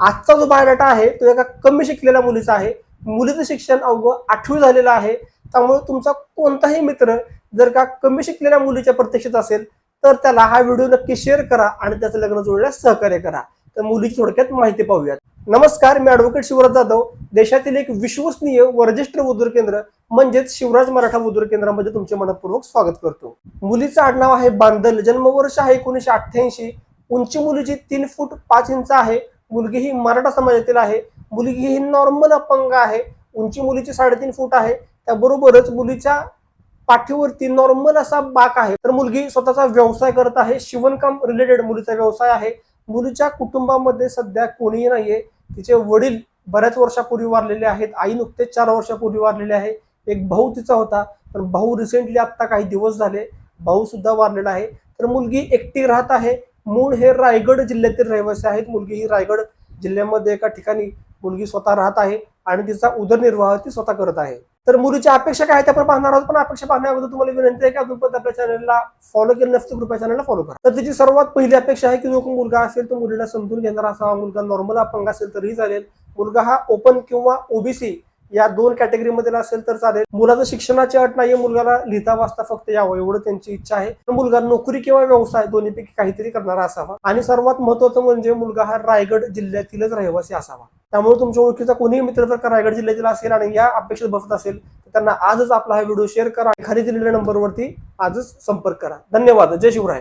आजचा जो बायोडाटा आहे तो एका कमी शिकलेल्या मुलीचा आहे. मुलीचं शिक्षण अवघं आठवी झालेलं आहे. त्यामुळे तुमचा कोणताही मित्र जर का कमी शिकलेल्या मुलीच्या प्रत्यक्षात असेल तर त्याला हा व्हिडिओ नक्की शेअर करा आणि त्याचं लग्न जोडण्यास सहकार्य करा. तर मुलीची थोडक्यात माहिती पाहूयात. नमस्कार मी ऍडव्होकेट शिवराज जाधव. देशातील एक विश्वसनीय व उद्योग केंद्र म्हणजेच शिवराज मराठा उद्योग केंद्रामध्ये तुमचे मनपूर्वक स्वागत करतो. मुलीचं आडनाव आहे बांदल जन्मवर्ष आहे एकोणीशे अठ्ठ्याऐंशी. उंची मुलीची तीन फूट पाच इंच आहे. मुलगी ही मराठा समाजातील आहे. मुलगी ही नॉर्मल अपंग आहे. उंची मुलीची साडेतीन फूट आहे. त्याबरोबरच मुलीच्या पाठीवरती नॉर्मल असा बाक आहे. तर मुलगी स्वतःचा व्यवसाय करत आहे. शिवणकाम रिलेटेड मुलीचा व्यवसाय आहे. मुलीच्या कुटुंबामध्ये सध्या कोणीही नाहीये. तिचे वडील बऱ्याच वर्षापूर्वी वारलेले आहेत. आई नुकतेच चार वर्षापूर्वी वारलेले आहे. एक भाऊ तिचा होता. पण भाऊ रिसेंटली आता काही दिवस झाले. भाऊ सुद्धा वारलेला आहे. तर मुलगी एकटी राहत आहे. मूळ हे रायगड जिल्ह्यातील रहिवासी आहेत. मुलगी ही रायगड जिल्ह्यामध्ये एका ठिकाणी मुलगी स्वतः राहत आहे आणि तिचा उदरनिर्वाह ती स्वतः करत आहे. तर मुलीची अपेक्षा काय आहे आपण पाहणार आहोत. पण अपेक्षा पाहण्या अगोदर तुम्हाला विनंती आहे की अजून पण आपल्या चॅनलला फॉलो केलं नसतं कृपया चॅनलला फॉलो करा. तर तिची सर्वात पहिली अपेक्षा आहे की जो कोण मुलगा असेल तो मुलीला समजून घेणारा असावा. मुलगा नॉर्मल अपंग असेल तरीही चालेल. मुलगा हा ओपन किंवा ओबीसी या दोन कॅटेगरीमध्ये असेल तर चालेल. मुलाचं शिक्षणाची अट नाहीये मुलगाला लिहिता वाचता फक्त यावं एवढं त्यांची इच्छा आहे. मुलगा नोकरी किंवा व्यवसाय दोन्हीपैकी काहीतरी करणारा असावा. आणि सर्वात महत्वाचं म्हणजे मुलगा हा रायगड जिल्ह्यातीलच रहिवासी असावा. त्यामुळे तुमच्या ओळखीचा कोणीही मित्र जर का रायगड जिल्ह्यातील असेल आणि या अपेक्षेत बसत असेल तर त्यांना आजच आपला हा व्हिडिओ शेअर करा. खाली दिलेल्या नंबरवरती आजच संपर्क करा. धन्यवाद. जय शिवराय.